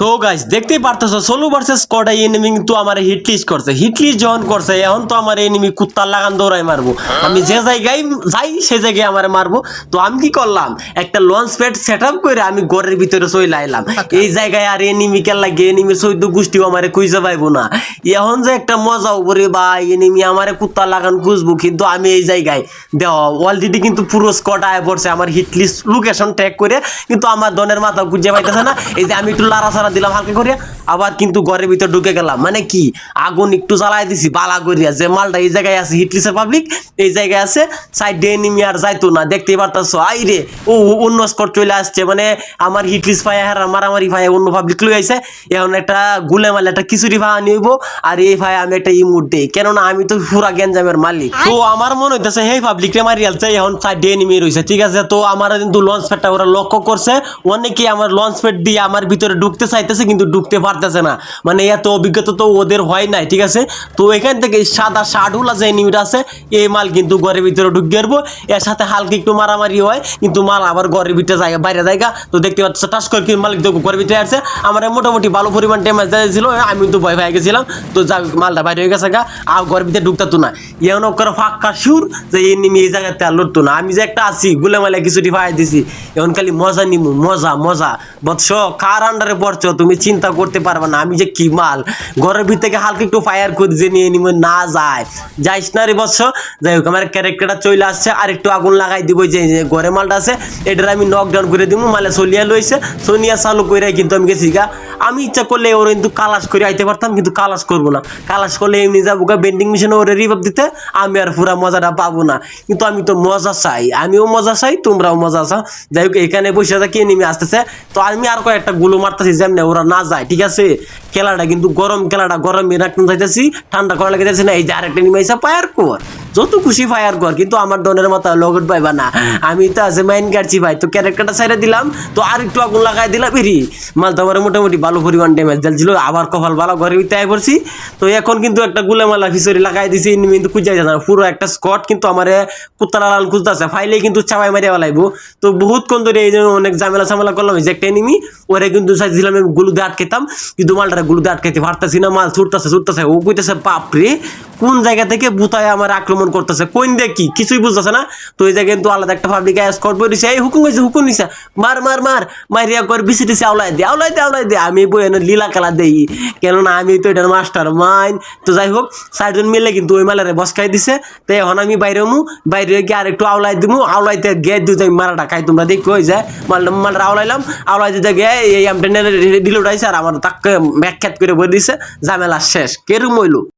তো গাইস দেখতেই পারতেছো সোলো ভার্সেস স্কোয়াড এনিমি কিন্তু আমার হিট লিস্ট করছে। হিট লিস্ট যখন করছে, এখন তো আমার এনিমি কুত্তার লাগান দৌড়াই মারবো। আমি যে জায়গায় যাই, সে জায়গায় আমার মারবো। তো আমি কি করলাম? একটা লঞ্চ প্যাড সেট আপ করে আমি ঘরের ভিতরে চলে আইলাম। এই জায়গায় আর এনিমি কেন লাগে এনিমির চৈদ্দ গোষ্ঠীও আমারে খুঁজে পাইবো না। এখন যে একটা মজা উপরে বা এনিমি আমারে কুত্তা লাগান খুঁজবো, কিন্তু আমি এই জায়গায় দেওয়া অলরেডি কিন্তু পুরো স্কট আয় পড়ছে। আমার হিট লিস্ট লোকেশন ট্র্যাক করে কিন্তু আমার দনের মাথা খুঁজে পাইতেছে না। এই যে আমি একটু লাড়া সারা দিলাম হালকা করে আবার কিন্তু ঘরের ভিতর ঢুকে গেলাম। মানে কি? আগুন একটু জ্বালাই দিছি, বালা করিয়া। যে মালটা এই জায়গায় আছে হিটলিসের পাবলিক এই জায়গায় আছে, সাইড এনিমি আর যাইতো না। দেখতেই পারতাছো? আই রে ও অন্য স্কট চলে আসছে। মানে আমার হিটলিস পায়ে, হারা মারামারি ভাই অন্য পাবলিক লই আইছে। এখন একটা গুলে মালে একটা খিচুড়ি ভাড়া নিব আর এই ভাই আমি একটা ইমুট দেই। কেননা আমি তো পুরা গেঞ্জামের মালিক। তো আমার মনে হইতেছে, হেই পাবলিক রে মারি আলছে এখন সাইড এনিমি রইছে, ঠিক আছে? তো আমার কিন্তু লঞ্চ প্যাডটা ওরা লক্ষ্য করছে। অনেকেই আমার লঞ্চ প্যাড দিয়ে আমার ভিতরে ঢুকতে চাইতেছে, কিন্তু ঢুকতে পারতেছে না। মানে এত অভিজ্ঞতা তো ওদের হয় নাই, ঠিক আছে? তো এখান থেকে এই সাদা শার্টগুলা যে এনিমিটা আছে এই মাল কিন্তু ঘরের ভিতরে ঢুকে যাব এর সাথে হালকা একটু মারামারি হয়, কিন্তু মাল আবার ঘরের ভিতরে জায়গা বাইরে জায়গা তো দেখতে পাচ্ছ টাস করে কি মালিক তো ঘরের ভিতরে আসছে আমার মোটামুটি ভালো পরিমাণ ড্যামেজ ছিল আমি তো ভয় ভয় গেছিলাম। তো যা মালটা বাইরে হয়ে গেছে গা। আর ঘরের ভিতরে ঢুকতো না। এমন করে ফাঁকা সুর যে এনিমি এই জায়গাতে আর লড়তো না। আমি যে একটা আছি, গুলে মালে কিছুটি ভাই দিছি। এখন খালি মজা নিমু, মজা মজা। বৎস, কার আন্ডারে পড়ছো? তুমি চিন্তা করতে পারবে না, আমি যে কি মাল? ঘরের ভিতর থেকে হালকা একটু ফায়ার করে যে নিয়ে নিব, না যায়। যাইস না রে বৎস। যাই হোক, আমার ক্যারেক্টারটা চলে আসছে, আর একটু আগুন লাগাই দিব, যে ঘরে মালটা আছে, এটার আমি নকডাউন করে দিব মালে চলিয়া লইছে। সোনিয়া চালু করে কিন্তু আমি গেছি গা। আমি ইচ্ছা করলে ওর কিন্তু কালাস করে আইতে পারতাম, কিন্তু কালাস করব না। কালাস করলে এমনি যাব বেন্ডিং মেশিনে ওরে রিভাব দিতে, আমি আর পুরা মজাটা পাবো না। কিন্তু আমি তো মজা চাই, আমিও মজা চাই, তোমরাও মজা চাও। যাই হোক, এখানে বসে থাকি নেমে আসতেছে। তো আমি আর কয়েকটা গুলো মারতেছি, যেমনি ওরা না যায়, ঠিক আছে? খেলাটা কিন্তু গরম খেলাটা গরমে রাখতে চাইতেছি ঠান্ডা করা লেগে যাচ্ছে না, এই যে আরেকটা নিমে এসে ফায়ার কর যত খুশি ফায়ার কর, কিন্তু আমার ডনের মাথা লগট পাইবা না। আমি তো আছে মাইন কাটছি ভাই, তো ক্যারেক্টারটা সাইডে দিলাম, তো আর একটু আগুন লাগাই দিলাম এরি মাল তো আমার মোটামুটি ভালো পরিমাণ ড্যামেজ দিল আবার কপাল ভালো ঘরে আই পড়ছি। তো এখন কিন্তু একটা গুলেমালা ফিসরি লাগাই দিছি কিন্তু খুঁজে যায় না, পুরো একটা স্কট কিন্তু আমার কুত্তারা লাল খুঁজতেছে, ফাইলে কিন্তু চাপাই মারিয়া ফেলাইবো। তো বহুত কোন ধরে এই জন্য অনেক ঝামেলা ঝামেলা করলাম যে একটা এনিমি ওরে কিন্তু সাইজ দিলাম, আমি গুলুতে আটকেতাম কিন্তু মালটারে গুলুতে আটকাইতে পারতেছি না মাল ছুটতেছে ছুটতেছে ও কইতেছে বাপরে কোন জায়গা থেকে বুতায় আমার আক্রমণ করতেছে কোন দেখি কিছুই বুঝতেছে না তো এই জায়গায় কিন্তু আলাদা একটা পাবলিক স্কট করে দিছে এই হুকুম হয়েছে হুকুম নিছে মার মার মার মারিয়া করে বিসি টিসি আওলাই দে আওলাই দে আওলাই দে আমি বই এনে লীলা খেলা দেই কেননা আমি তো এটার মাস্টার মাইন তো যাই হোক চারজন মিলে কিন্তু ওই মালারে বসকাই দিছে তো এখন আমি বাইরে মু বাইরে গিয়ে আর একটু আওলাই দিমু আওলাইতে গিয়ে দুই আমি মারাটা খাই তোমরা দেখো ওই যায় মালটা মালটা আওলাইলাম আওলাই দিতে গিয়ে এই আমটা দিল উঠাইছে আর আমার তাকে ব্যাখ্যাত করে বলে দিছে ঝামেলা শেষ। কেরম হইল?